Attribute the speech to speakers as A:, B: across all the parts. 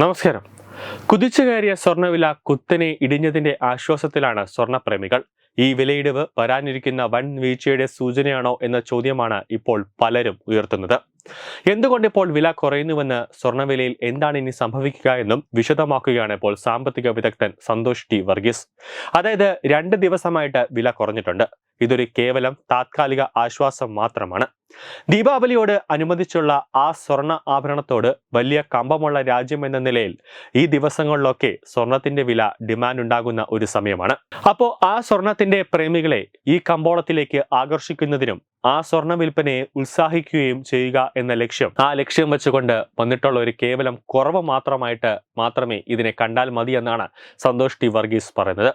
A: നമസ്കാരം. കുതിച്ചു കയറിയ സ്വർണവില കുത്തനെ ഇടിഞ്ഞതിന്റെ ആശ്വാസത്തിലാണ് സ്വർണപ്രേമികൾ ഈ വിലയിടിവ് വരാനിരിക്കുന്ന വൻ വീഴ്ചയുടെ സൂചനയാണോ എന്ന ചോദ്യമാണ് ഇപ്പോൾ പലരും ഉയർത്തുന്നത്. എന്തുകൊണ്ട് ഇപ്പോൾ വില കുറയുന്നുവെന്ന് സ്വർണവിലയിൽ എന്താണ് ഇനി സംഭവിക്കുക എന്നും വിശദമാക്കുകയാണ് ഇപ്പോൾ സാമ്പത്തിക വിദഗ്ധൻ സന്തോഷ് ടി വർഗീസ്. അതായത് രണ്ട് ദിവസമായിട്ട് വില കുറഞ്ഞിട്ടുണ്ട്. ഇതൊരു കേവലം താത്കാലിക ആശ്വാസം മാത്രമാണ്. ദീപാവലിയോട് അനുബന്ധിച്ചുള്ള ആ സ്വർണ ആഭരണത്തോട് വലിയ കമ്പമുള്ള രാജ്യം എന്ന നിലയിൽ ഈ ദിവസങ്ങളിലൊക്കെ സ്വർണത്തിന്റെ വില ഡിമാൻഡ് ഉണ്ടാകുന്ന ഒരു സമയമാണ്. അപ്പോൾ ആ സ്വർണത്തിന്റെ പ്രേമികളെ ഈ കമ്പോളത്തിലേക്ക് ആകർഷിക്കുന്നതിനും ആ സ്വർണ വിൽപ്പനയെ ഉത്സാഹിക്കുകയും ചെയ്യുക എന്ന ലക്ഷ്യം ആ ലക്ഷ്യം വെച്ചുകൊണ്ട് വന്നിട്ടുള്ള ഒരു കേവലം കുറവ് മാത്രമായിട്ട് മാത്രമേ ഇതിനെ കണ്ടാൽ മതി എന്നാണ് സന്തോഷ് ടി വർഗീസ് പറയുന്നത്.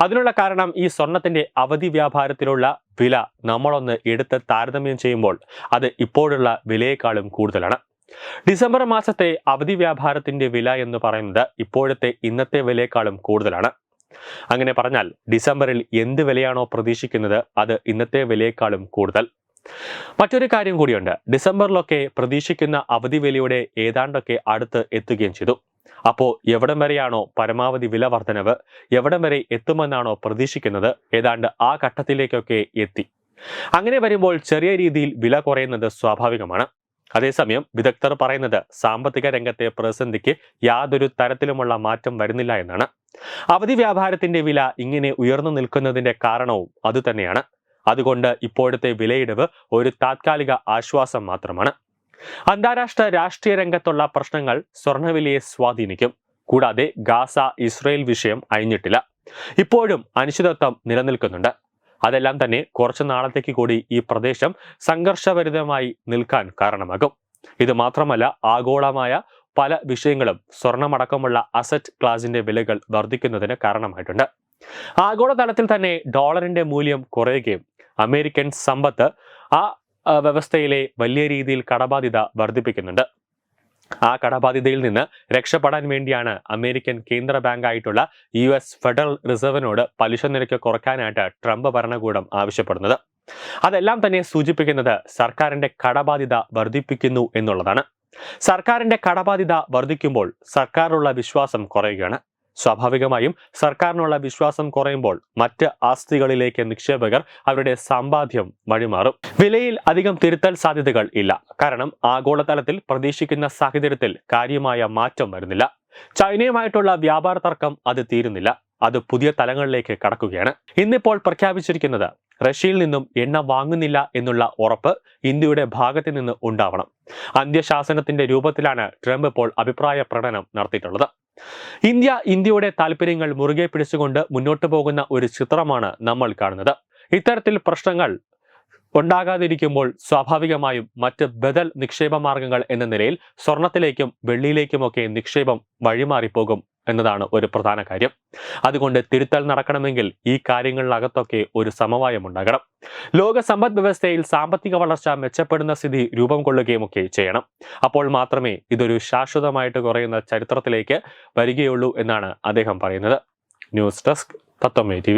A: അതിനുള്ള കാരണം ഈ സ്വർണത്തിന്റെ അവധി വ്യാപാരത്തിലുള്ള വില നമ്മളൊന്ന് എടുത്ത് താരതമ്യം ചെയ്യുമ്പോൾ അത് ഇപ്പോഴുള്ള വിലയേക്കാളും കൂടുതലാണ്. ഡിസംബർ മാസത്തെ അവധി വ്യാപാരത്തിന്റെ വില എന്ന് പറയുന്നത് ഇപ്പോഴത്തെ ഇന്നത്തെ വിലയേക്കാളും കൂടുതലാണ്. അങ്ങനെ പറഞ്ഞാൽ ഡിസംബറിൽ എന്ത് വിലയാണോ പ്രതീക്ഷിക്കുന്നത് അത് ഇന്നത്തെ വിലയേക്കാളും കൂടുതൽ. മറ്റൊരു കാര്യം കൂടിയുണ്ട്. ഡിസംബറിലൊക്കെ പ്രതീക്ഷിക്കുന്ന അവധി വിലയുടെ ഏതാണ്ടൊക്കെ അടുത്ത് എത്തുകയും ചെയ്തു. അപ്പോൾ എവിടം വരെയാണോ പരമാവധി വില വർധനവ്? എവിടം വരെ എത്തുമെന്നാണോ പ്രതീക്ഷിക്കുന്നത്? ഏതാണ്ട് ആ ഘട്ടത്തിലേക്കൊക്കെ എത്തി. അങ്ങനെ വരുമ്പോൾ ചെറിയ രീതിയിൽ വില കുറയുന്നത് സ്വാഭാവികമാണ്. അതേസമയം വിദഗ്ധർ പറയുന്നത് സാമ്പത്തിക രംഗത്തെ പ്രതിസന്ധിക്ക് യാതൊരു തരത്തിലുമുള്ള മാറ്റം വരുന്നില്ല എന്നാണ്. അവധി വ്യാപാരത്തിന്റെ വില ഇങ്ങനെ ഉയർന്നു നിൽക്കുന്നതിന്റെ കാരണവും അതുതന്നെയാണ് അതുകൊണ്ട് ഇപ്പോഴത്തെ വിലയിടിവ് ഒരു താത്കാലിക ആശ്വാസം മാത്രമാണ്. അന്താരാഷ്ട്ര രാഷ്ട്രീയ രംഗത്തുള്ള പ്രശ്നങ്ങൾ സ്വർണവിലയെ സ്വാധീനിക്കും. കൂടാതെ ഗാസ ഇസ്രയേൽ വിഷയം അഴിഞ്ഞിട്ടില്ല. ഇപ്പോഴും അനിശ്ചിതത്വം നിലനിൽക്കുന്നുണ്ട്. അതെല്ലാം തന്നെ കുറച്ചു നാളത്തേക്ക് കൂടി ഈ പ്രദേശം സംഘർഷഭരിതമായി നിൽക്കാൻ കാരണമാകും. ഇത് മാത്രമല്ല ആഗോളമായ പല വിഷയങ്ങളും സ്വർണമടക്കമുള്ള അസറ്റ് ക്ലാസിന്റെ വിലകൾ വർദ്ധിക്കുന്നതിന് കാരണമായിട്ടുണ്ട്. ആഗോളതലത്തിൽ തന്നെ ഡോളറിന്റെ മൂല്യം കുറയുകയും അമേരിക്കൻ സമ്പത്ത് ആ ആ, വ്യവസ്ഥയിലെ വലിയ രീതിയിൽ കടബാധ്യത വർദ്ധിപ്പിക്കുന്നുണ്ട്. ആ കടബാധ്യതയിൽ നിന്ന് രക്ഷപ്പെടാൻ വേണ്ടിയാണ് അമേരിക്കൻ കേന്ദ്ര ബാങ്കായിട്ടുള്ള യു എസ് ഫെഡറൽ റിസർവിനോട് പലിശ നിരക്ക് കുറയ്ക്കാനായിട്ട് ട്രംപ് ഭരണകൂടം ആവശ്യപ്പെടുന്നത്. അതെല്ലാം തന്നെ സൂചിപ്പിക്കുന്നത് സർക്കാരിന്റെ കടബാധ്യത വർദ്ധിപ്പിക്കുന്നു എന്നുള്ളതാണ്. സർക്കാരിന്റെ കടബാധ്യത വർദ്ധിക്കുമ്പോൾ സർക്കാരിലുള്ള വിശ്വാസം കുറയുകയാണ്. സ്വാഭാവികമായും സർക്കാരിനുള്ള വിശ്വാസം കുറയുമ്പോൾ മറ്റ് ആസ്തികളിലേക്ക് നിക്ഷേപകർ അവരുടെ സമ്പാദ്യം വഴിമാറും. വിലയിൽ അധികം തിരുത്തൽ സാധ്യതകൾ ഇല്ല. കാരണം ആഗോളതലത്തിൽ പ്രതീക്ഷിക്കുന്ന സാഹചര്യത്തിൽ കാര്യമായ മാറ്റം വരുന്നില്ല. ചൈനയുമായിട്ടുള്ള വ്യാപാര തർക്കം അത് തീരുന്നില്ല. അത് പുതിയ തലങ്ങളിലേക്ക് കടക്കുകയാണ്. ഇന്നിപ്പോൾ പ്രഖ്യാപിച്ചിരിക്കുന്നത് റഷ്യയിൽ നിന്നും എണ്ണ വാങ്ങുന്നില്ല എന്നുള്ള ഉറപ്പ് ഇന്ത്യയുടെ ഭാഗത്ത് നിന്ന് ഉണ്ടാവണം. അന്ത്യശാസനത്തിന്റെ രൂപത്തിലാണ് ട്രംപ് ഇപ്പോൾ അഭിപ്രായ പ്രകടനം നടത്തിയിട്ടുള്ളത്. ഇന്ത്യ ഇന്ത്യയുടെ താല്പര്യങ്ങൾ മുറുകെ പിടിച്ചുകൊണ്ട് മുന്നോട്ട് പോകുന്ന ഒരു ചിത്രമാണ് നമ്മൾ കാണുന്നത്. ഇത്തരത്തിൽ പ്രശ്നങ്ങൾ ഉണ്ടാകാതിരിക്കുമ്പോൾ സ്വാഭാവികമായും മറ്റ് ബദൽ നിക്ഷേപ മാർഗങ്ങൾ എന്ന നിലയിൽ സ്വർണത്തിലേക്കും വെള്ളിയിലേക്കുമൊക്കെ നിക്ഷേപം വഴിമാറിപ്പോകും. എന്നതാണ് ഒരു പ്രധാന കാര്യം. അതുകൊണ്ട് തിരുത്തൽ നടക്കണമെങ്കിൽ ഈ കാര്യങ്ങളിലകത്തൊക്കെ ഒരു സമവായം ഉണ്ടാകണം. ലോക സമ്പദ് വ്യവസ്ഥയിൽ സാമ്പത്തിക വളർച്ച മെച്ചപ്പെടുന്ന സ്ഥിതി രൂപം കൊള്ളുകയും ഒക്കെ ചെയ്യണം. അപ്പോൾ മാത്രമേ ഇതൊരു ശാശ്വതമായിട്ട് കുറയുന്ന ചരിത്രത്തിലേക്ക് വരികയുള്ളൂ എന്നാണ് അദ്ദേഹം പറയുന്നത്. News desk തത്വമേ T